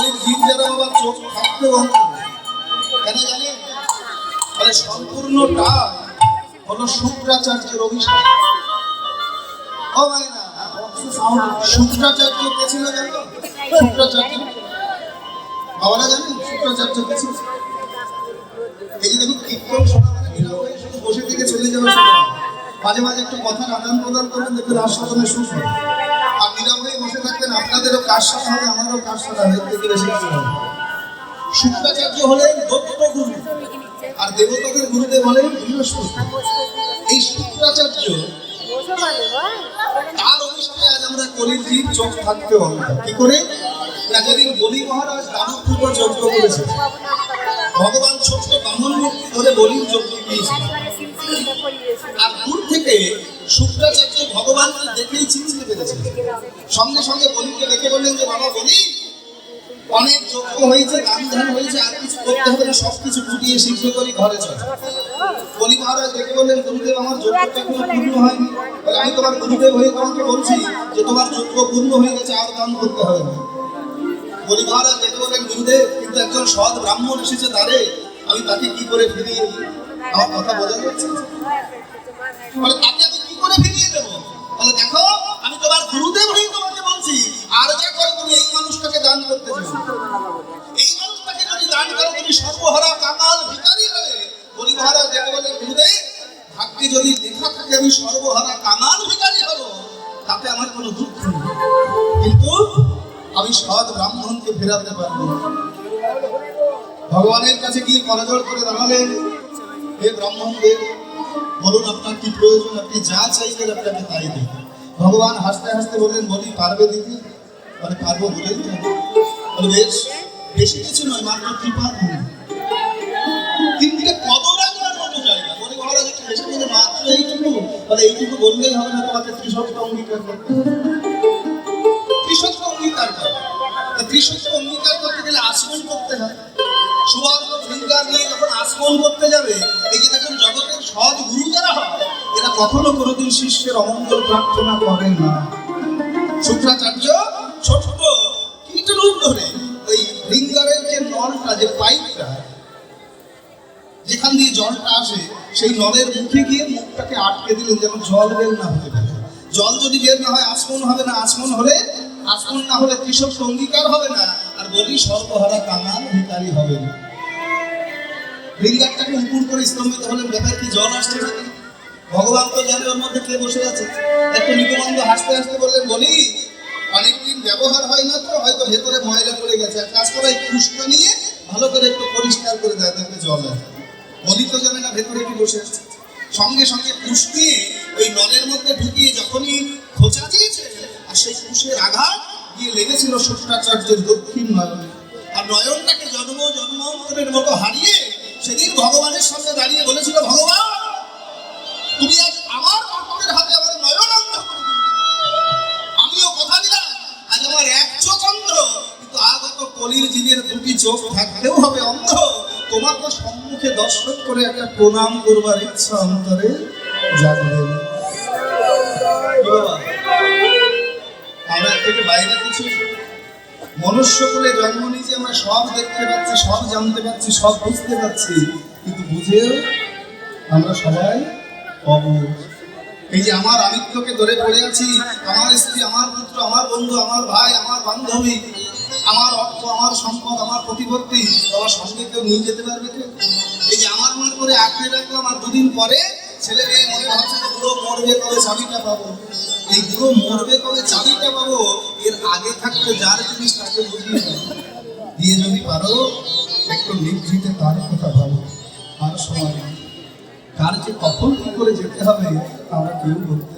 যারা চোখ থাকতে কেন মানে সম্পূর্ণটা হলো শুক্রাচার্যের অভিশাপ। ও না, শুক্রাচার্য জানো? শুক্রাচার্য? বাবারা জানেন শুক্রাচার্য এই যে দেখুন, কীর্তন শোনা মানে বসে থেকে চলে যাওয়া মাঝে মাঝে একটু কথার আদান প্রদান করবেন, দেখবেন আস্বাদনে সুখ বসে থাকবেন, আপনাদেরও কাজ শোনা হবে, আমারও কাজ শোনা হবে থেকে বেশি কিছু হবে শুক্রাচার্য হলেন দত্ত গুরু, আর দেবতাদের গুরুদেব হলেন বৃহস্পতি। এই শুক্রাচার্য, তার অভিশাপে আজ আমরা কলির চোখ থাকতে হবে কি করে? না যেদিন বলি মহারাজ দানব পূর্ব যজ্ঞ করেছে। ভগবান ছোট্ট বামন মূর্তি ধরে বলির যজ্ঞ দিয়েছে আর দূর থেকে শুক্রাচার্য ভগবানকে দেখেই চিনতে পেরেছে সঙ্গে সঙ্গে বলিকে ডেকে বললেন যে বাবা বলি অনেক যজ্ঞ হয়েছে দান ধ্যান হয়েছে আর কিছু করতে হবে না সব ফুটিয়ে শীঘ্র করে ঘরে চল। বলি মহারাজ ডেকে বললেন গুরুদেব আমার যজ্ঞটা এখনও পূর্ণ হয়নি। বলে, আমি তোমার গুরুদেব হয়ে তোমাকে বলছি যে তোমার যজ্ঞ পূর্ণ হয়ে গেছে আর দান করতে হবে না। বলি মহারাজ ডেকে বললেন গুরুদেব কিন্তু একজন সৎ ব্রাহ্মণ এসেছে তারে আমি তাকে কি করে ফিরিয়ে আমার কথা বোঝা যাচ্ছে। বলে তাকে করতে এই মানুষটাকে যদি দান করো তুমি সর্বহারা কামাল ভিখারি হবে বলি মহারাজ ডেকে বললেন ভাগ্যে যদি লেখা থাকে আমি সর্বহারা কামাল ভিখারি হব তাতে আমার কোনো দুঃখ নেই। কিন্তু আমি সৎ ব্রাহ্মণকে ফেরাতে পারব ভগবানের কাছে গিয়ে করজোড় করে দাঁড়ালেন। হে ব্রাহ্মণদেব বলুন আপনার কি প্রয়োজন? আপনি যা চাইবেন আপনাকে তাই দিই ভগবান হাসতে হাসতে বললেন বলি পারবে দিদি? বলে পারব বলেই তো। বেশ, বেশি কিছু নয়, মাত্র কৃপা মতো জায়গা একটু বেশি মাত্র এইটুকু? বলে এইটুকু বললেই হবে না তোমাকে অঙ্গীকার করতে অঙ্গীকার অঙ্গীকার করতে গেলে আচরণ করতে হয়। সুবর্ণ নিয়ে যখন আসমন করতে যাবে, এই যে দেখুন, জগতের সৎ গুরু যারা হয়, এরা কখনো কোনোদিন শিষ্যের অমঙ্গল প্রার্থনা করে না। শুক্রাচার্য ধরে ওই ফিঙ্গারের যে নলটা, যে পাইপটা, যেখান দিয়ে জলটা আসে, সেই নলের মুখে গিয়ে মুখটাকে আটকে দিলেন যেন জল বের না হতে পারে। জল যদি বের না হয়, আসমন হবে না? আসমন হলে, আসমন না হলে কৃষক হবে না। আর বলি, সর্বহারা হবে না। রিঙ্গারটাকে উপর করে স্তম্ভিত হলেন। ব্যাপার কি, জল আসছে ভগবান তো জানে ওর মধ্যে কে বসে আছে। একটু নিগমানন্দ হাসতে হাসতে বললেন, বলি ব্যবহার হয় না তো হয়তো ভেতরে ময়লা পড়ে গেছে। এক কাজ করা এই কুষ্টা নিয়ে ভালো করে একটু পরিষ্কার করে দেয়, দেখবে জল আছে বলি তো জানে না, ভেতরে কি বসে আছে। সঙ্গে সঙ্গে কুশ নিয়ে ওই নলের মধ্যে ঢুকিয়ে যখনই খোঁচা দিয়েছে, আর সেই কুশের আঘাত গিয়ে লেগেছিল শুক্রাচার্যের দক্ষিণ নয়নে। আর নয়নটাকে জন্ম জন্মান্তরের মতো হারিয়ে সেদিন ভগবানের সামনে দাঁড়িয়ে বলেছিল, ভগবান, তুমি কলির দুটি চোখ থাকতেও হবে অন্ধ। তোমাকে সম্মুখে দর্শন করে একটা প্রণাম করবার ইচ্ছা অন্তরে জাগবে। আমরা থেকে বাইরে কিছু মনুষ্য কুলে জন্ম আমরা সব দেখতে পাচ্ছি, সব জানতে পাচ্ছি, সব বুঝতে পাচ্ছি, কিন্তু বুঝেও আমরা সবাই অবুঝ এই যে আমার আমিত্বকে ধরে পড়ে আছি, আমার স্ত্রী, আমার পুত্র, আমার বন্ধু, আমার ভাই, আমার বান্ধবী আমার অর্থ, আমার সম্পদ, আমার প্রতিপত্তি আমার সঙ্গে কেউ নিয়ে যেতে পারবে কেউ এই যে আমার মনে করে আঁকড়ে রাখলাম আর দুদিন পরে ছেলে মেয়ে মনে ভাবছে বুড়ো মরবে কবে চাবিটা পাবো এই বুড়ো মরবে কবে চাবিটা পাবো, এর আগে থাকতে যার জিনিস তাকে বুঝিয়ে। দিয়ে যদি পারো, একটু নিভৃতে তার কথা ভাবো আর সময়। কার যে কখন কি করে যেতে হবে আমরা কেউ বলতে